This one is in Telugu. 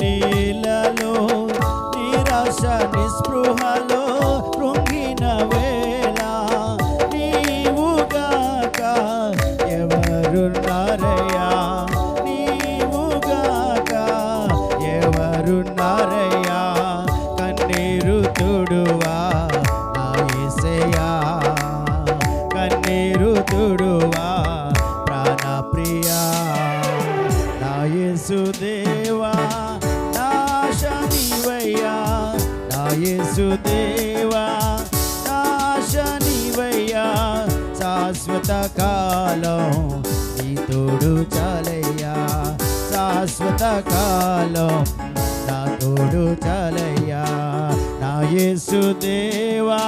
నీలలో నిరాశ నిస్పృహలో కృంగిన వేళ నీవుగాక ఎవరున్నారయ్యా నీవుగాక ఎవరున్నారయ్యా కన్నీరు తుడువా కన్నీరు తుడువా ప్రాణప్రియా? నా యేసు యేసుదేవా నాశ నీవయ్యా శాశ్వత కాలం నీ తోడు చాలయ్యా శాశ్వత కాలం నా తోడు చాలయ్యా నా యేసుదేవా